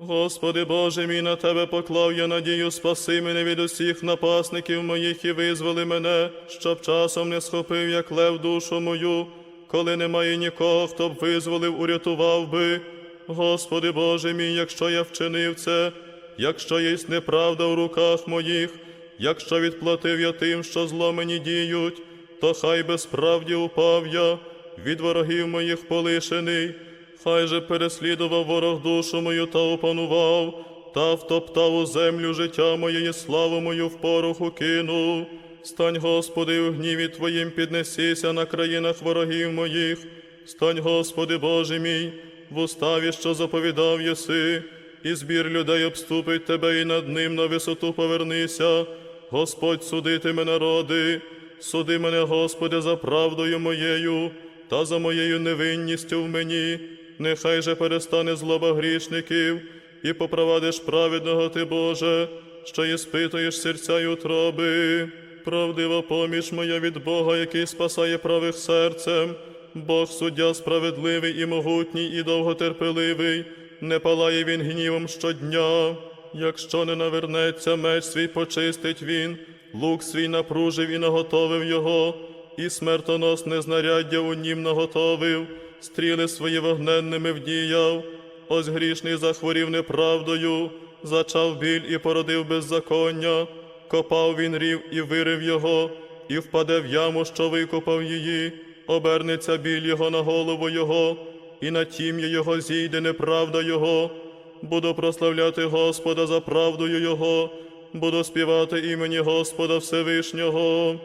Господи Боже мій, на Тебе поклав я надію, спаси мене від усіх напасників моїх і визволи мене, щоб часом не схопив, як лев душу мою, коли немає нікого, хто б визволив, урятував би. Господи Боже мій, якщо я вчинив це, якщо єсть неправда в руках моїх, якщо відплатив я тим, що зло мені діють, то хай безправді упав я, від ворогів моїх полишений. Хай же переслідував ворог душу мою та опанував, та втоптав у землю життя моє і славу мою в пороху кинув. Стань, Господи, у гніві Твоїм піднесися на країнах ворогів моїх. Стань, Господи Боже мій, в уставі, що заповідав єси, і збір людей обступить Тебе, і над ним на висоту повернися. Господь судитиме народи, суди мене, Господи, за правдою моєю та за моєю невинністю в мені. Нехай же перестане злоба грішників, і попровадиш праведного Ти, Боже, що іспитуєш серця й утроби. Правдива поміч моя від Бога, який спасає правих серцем. Бог суддя справедливий і могутній, і довготерпеливий, не палає він гнівом щодня. Якщо не навернеться меч свій почистить він, лук свій напружив і наготовив його, і смертоносне знаряддя у нім наготовив, стріли свої вогненними вдіяв. Ось грішний захворів неправдою, зачав біль і породив беззаконня, копав він рів і вирив його, і впаде в яму, що викопав її, обернеться біль його на голову його, і на тім'я його зійде неправда його. Буду прославляти Господа за правдою Його, буду співати імені Господа Всевишнього.